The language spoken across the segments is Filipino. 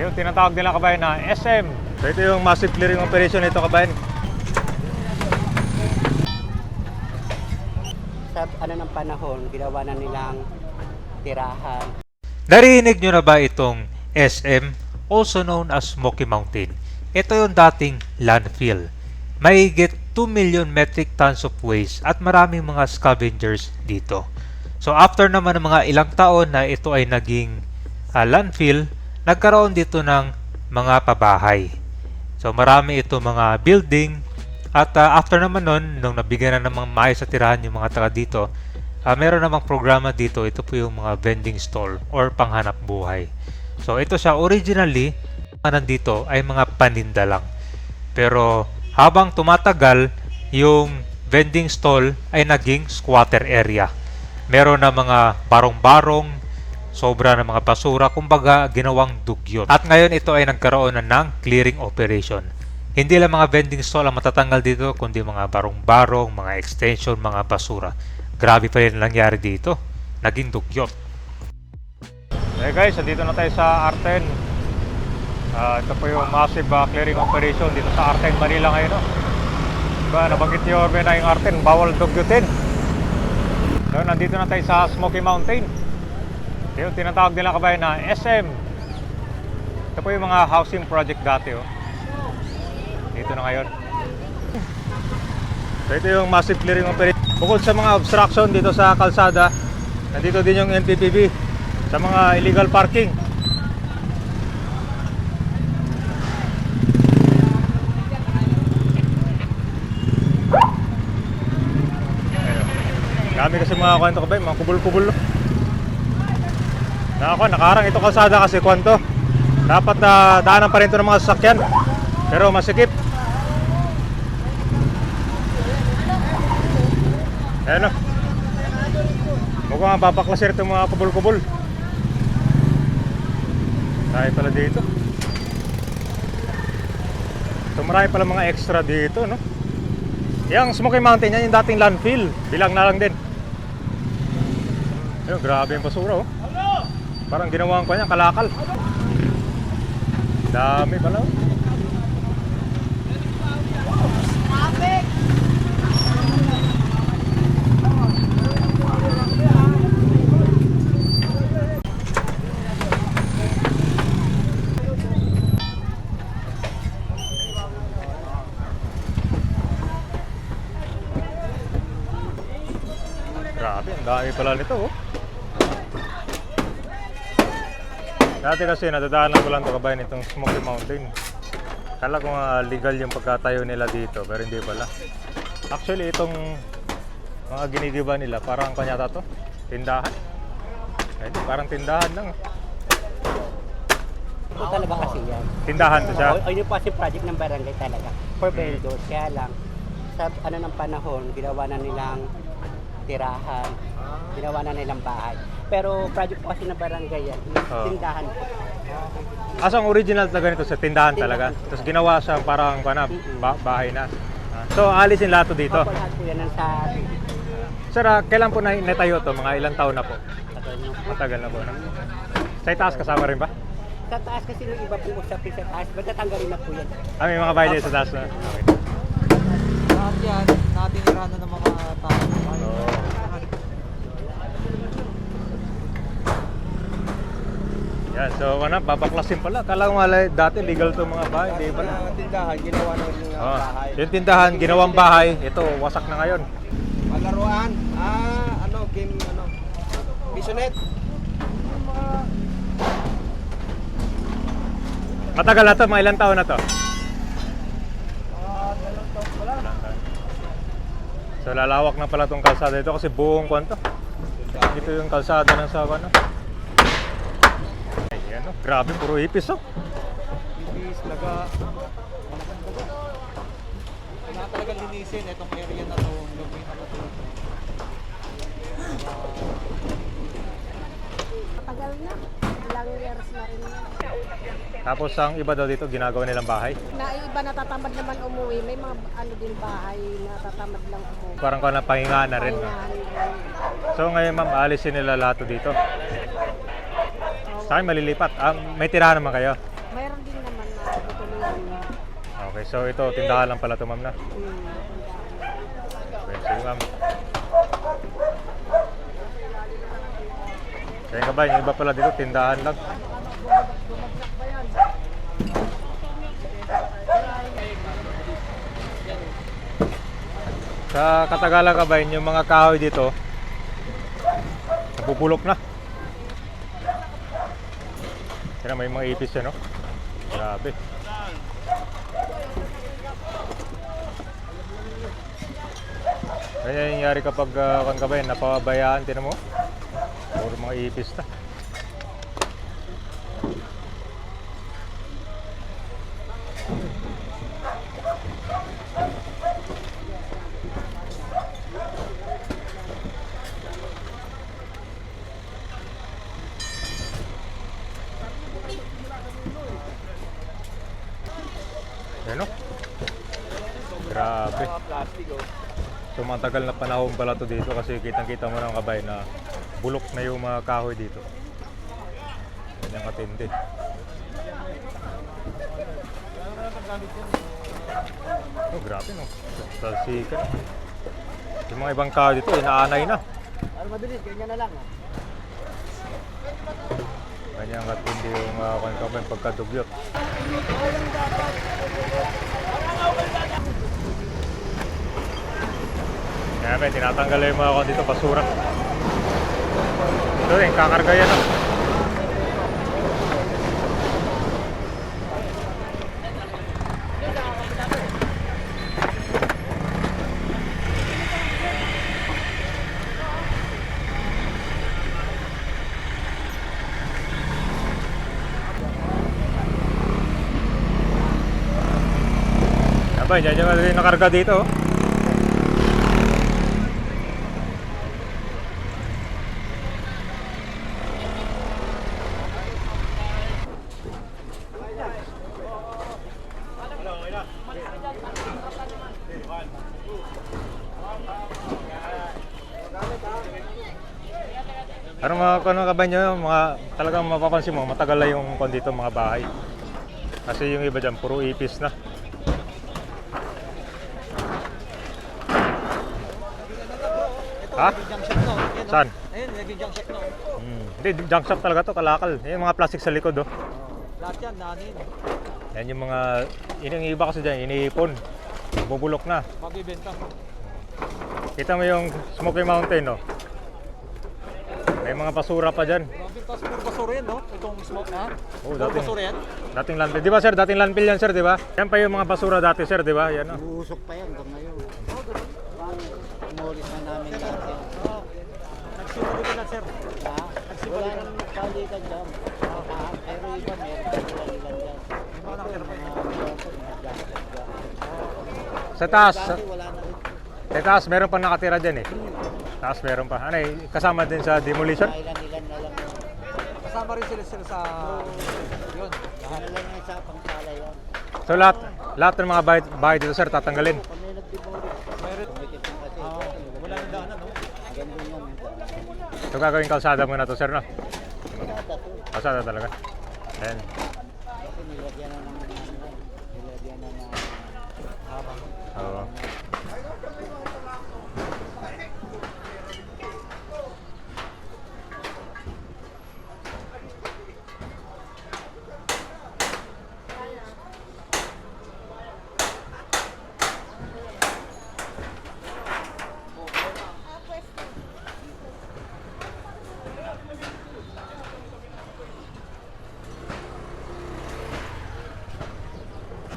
Yung tinatawag nila kabayan na SM. So ito yung massive clearing operation nito kabayan. Sa ano ng panahon, ginawa na nilang tirahan. Narinig nyo na ba itong SM, also known as Smoky Mountain? Ito yung dating landfill. Mahigit 2 million metric tons of waste at maraming mga scavengers dito. So after naman ng mga ilang taon na ito ay naging ah, landfill, nagkaroon dito ng mga pabahay. So marami ito mga building at ah, after naman nun, nung nabigyan na ng mga maayos sa tirahan yung mga taga dito, ah, meron namang programa dito. Ito po yung mga vending stall or panghanap buhay. So ito siya originally, mga nandito ay mga paninda lang. Pero habang tumatagal, yung vending stall ay naging squatter area. Meron na mga barong-barong, sobra na mga basura, kumbaga ginawang dugyot. At ngayon ito ay nagkaroon na ng clearing operation. Hindi lang mga vending stall ang matatanggal dito, kundi mga barong-barong, mga extension, mga basura. Grabe pa rin nangyari dito. Naging dugyot. Eh guys, dito na tayo sa Arten. Ah, ito po yung massive ah, clearing operation dito sa Arten, Manila ngayon. No? Diba, nabanggit ni Orbe na yung Arten, bawal dugyutin. So, nandito na tayo sa Smoky Mountain. Yung tinatawag nila kabayan na SM. Ito po yung mga housing project dati. Oh. Dito na ngayon. So, ito yung massive clearing operation. Bukod sa mga obstruction dito sa kalsada, nandito din yung NPPB sa mga illegal parking. Ayun. Dami kasi mga kwento ko ba, mga kubul-kubul. No? Na ako, nakarang ito kalsada kasi kwento. Dapat na daanan pa rin ito ng mga sasakyan. Pero masikip. Ayan o. Mukhang papaklasir itong mga kubul-kubul. Dahil pala dito. So marami pala mga extra dito, no? Yung Smoky Mountain, yan yung dating landfill. Bilang na lang din. Ayun, grabe yung basura, oh. Parang ginawa ko niya, kalakal. Dami pala, oh. Grabe, ang dami pala nito, oh. Dati kasi nadadaanan ko lang ito kabayan itong Smoky Mountain. Kala ko nga legal yung pagkatayo nila dito, pero hindi pala. Actually, itong mga ginigiba nila, parang kanyata to, tindahan. Ay, parang tindahan lang. Ito talaga kasi yan. Tindahan to siya. O, o yun po kasi project ng barangay talaga. For vendors. Kaya lang, sa ano ng panahon, ginawa na nilang tirahan. Ginawa na nilang bahay. Pero project po kasi ng barangay yan. Oo. Tindahan po. Asang original talaga nito sa tindahan talaga. Tindahan. Tapos ginawa siyang parang pana, Mm-mm. ba- bahay na. Ah, So, alisin lahat to dito. Opo, lahat po yan ang sa Sir, ah, kailan po na natayo to? Mga ilang taon na po? tagal nyo po. Matagal na po. No? Sa itaas kasama rin ba? Sa taas kasi nung iba pong usapin sa taas, ba't natanggalin na po yan? Ah, may mga bahay din sa taas na. Okay. Lahat yan, natinirahan na ng mga tao. Yan, so ano, babaklasin pala. Kala ko like, dati legal to mga bahay, hindi pala. Ang tindahan, ginawa na yung Oh, bahay. yung tindahan, ginawang bahay, ito, wasak na ngayon. Palaruan, ah, ano, game, ano, Bisonet. Matagal na to, mga ilang taon na to. Ah, dalawang taon pa lang. So lalawak na pala tong kalsada ito kasi buong kwanto. Ito yung kalsada ng sa ano. Ayan oh, grabe puro ipis oh. Ibis, laga. Wala talaga linisin itong area na to. Lumin na to. Tagal na. Ilang years na rin. Tapos ang iba daw dito ginagawa nilang bahay. Na iba natatamad naman umuwi. May mga ano din bahay natatamad lang umuwi. Parang kung pahinga na rin. Pahingahan. So ngayon ma'am, alisin nila lahat to dito. Sa akin malilipat. Ah, may tirahan naman kayo. Mayroon din naman na tutulungan. Okay, so ito, tindahan lang pala ito, ma'am na. Hmm. Okay, sige, ma'am. Kaya ka ba, yung iba pala dito, tindahan lang. Sa katagalan ka ba, yung mga kahoy dito, nabubulok na. Kaya may mga ipis yan, no? Grabe. Kaya yung nangyari kapag uh, kung ka ba yun, napabayaan, tinan mo? Puro mga ipis na. Ano? Grabe. So matagal na panahon pala to dito kasi kitang-kita mo ng kabay na bulok na yung mga kahoy dito. Ganyan katindi. Oh, grabe no. Salsika. Yung mga ibang kahoy dito, inaanay na. Ano mabilis, ganyan na lang. Ganyan katindi yung uh, kabay pagkadugyot. Kaya may tinatanggal yung mga kon dito, basura. Ito yung kakarga yan. ah. Abay, dyan yung nakarga dito. oh. Ano mga ano ka ba nyo, mga talagang mapapansin mo, matagal na yung kon dito mga bahay. Kasi yung iba dyan, puro ipis na. Ha? No. No? Saan? Ayun, naging junk shop no. Hmm. Hindi, junk shop talaga to, kalakal. Yung mga plastic sa likod, oh. Lahat yan, nanin. Yan yung mga, yun yung iba kasi dyan, iniipon. Bubulok na. Mabibenta. Kita mo yung Smoky Mountain, oh. May mga basura pa dyan. Grabe, tapos puro basura yan, no? Itong smoke na. Oo, Puro dati. basura yan. Dating landfill. Di ba, sir? Dating landfill yan, sir, di ba? Yan pa yung mga basura dati, sir, di ba? Yan, oh. Uusok pa yan hanggang ngayon. Inulis na namin yan. Oo. Nagsimulo ka na, sir. Ha? Wala nang nagpalitan dyan. Ha? Pero iba meron pa nila ilan dyan. May mga nakatira. Sa taas, sa, na taas, meron pa nakatira dyan, eh. Taas meron pa. Ano, eh, kasama din sa demolition? Ilan-ilan na lang. Kasama rin sila sila sa... Yun. Lahat lang yung sa pangkala yan. So, lahat, lahat ng mga bahay, bahay dito, sir, tatanggalin. May nag-demolish Meron. Ah, wala nang daanan, no? Ganun yan. So, gagawin kalsada muna to, sir, no? Kalsada talaga. Ayan.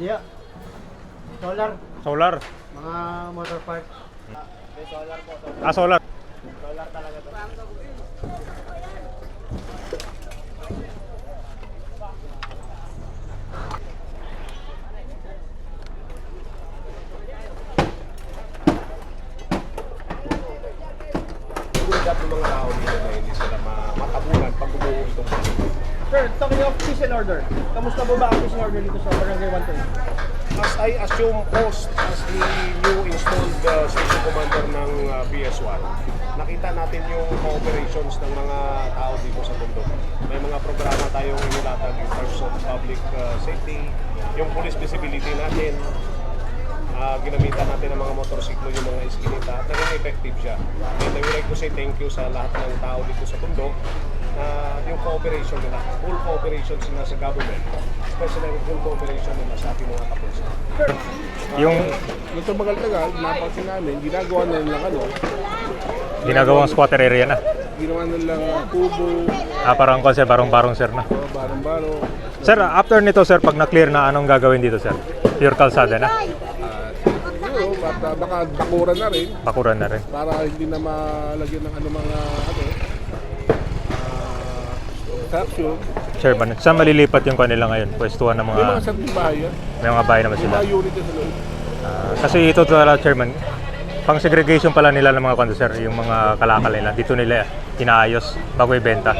Dia. Solar, Solar. mga motor parts. Ah, solar. Dapat ng mga tao dito na hindi sila ma- matabunan pag bumuo itong Sir, talking of and order. Kamusta po ba ang and order dito sa Barangay 120? as I assume host as the new installed uh, station commander ng uh, PS1, nakita natin yung cooperations ng mga tao dito sa bundok. May mga programa tayong inilatag in terms of public uh, safety, yung police visibility natin, Ah, ginamitan natin ng mga motorsiklo yung mga iskinita at naging effective siya. And I would like to say thank you sa lahat ng tao dito sa bundok na yung cooperation nila, full cooperation sila sa government, especially yung full cooperation nila sa ating mga kapulisan. Yung Nung tumagal-tagal, napansin namin, ginagawa na nilang ano, ginagawang squatter area na. ginawa nilang kubo, Ah, parang konse barong-barong sir na. uh, barong-barong, Sir, after nito sir, pag na-clear na, anong gagawin dito sir? Pure kalsada na? siguro, at uh, baka bakuran na rin Bakuran na rin. para hindi na malagyan ng ano mga ano, traction. Chairman, saan malilipat yung kanila ngayon? Pwestuhan ng mga, May mga sariling bahay yan. may mga bahay naman sila. mga unit yan sa loob. Ah, kasi ito talaga, Chairman, pang segregation pala nila ng mga kondo sir, yung mga kalakal nila. Dito nila inaayos bago ibenta.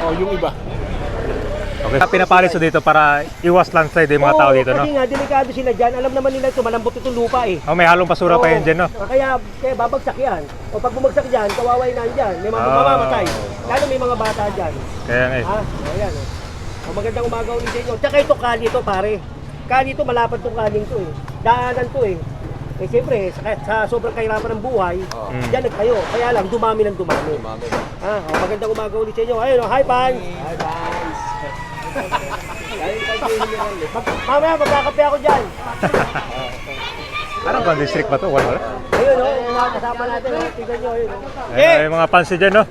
Oh, yung iba. Okay. Pinapalis dito para iwas landslide yung mga tao dito, no? Kasi nga, delikado sila dyan. Alam naman nila ito, malambot itong lupa eh. Oh, may halong basura pa yun dyan, no? Oo. Kaya, kaya babagsak yan. O pag bumagsak dyan, kawaway na dyan. May mga Ah. mamamatay. Lalo may mga bata dyan. Kaya nga eh. Ha? O yan. O. O, magandang umaga ulit sa inyo. Tsaka ito, kali ito pare. Kali ito, malapad itong kaling to eh. Daanan to eh. Eh siyempre, sa, sa sobrang kahirapan ng buhay, Mm. dyan nagtayo. Kaya lang, dumami ng dumami. Ha? O, magandang umaga ulit sa inyo. Ayun, o, hi, Pans! Hi, Pans! Mamaya, magkakape ako dyan. Anong kondo district ba to? Wala. Ayun, o, yung mga kasama natin. O, tignan nyo, ayun. O. Ayun, yung mga pansi dyan, no?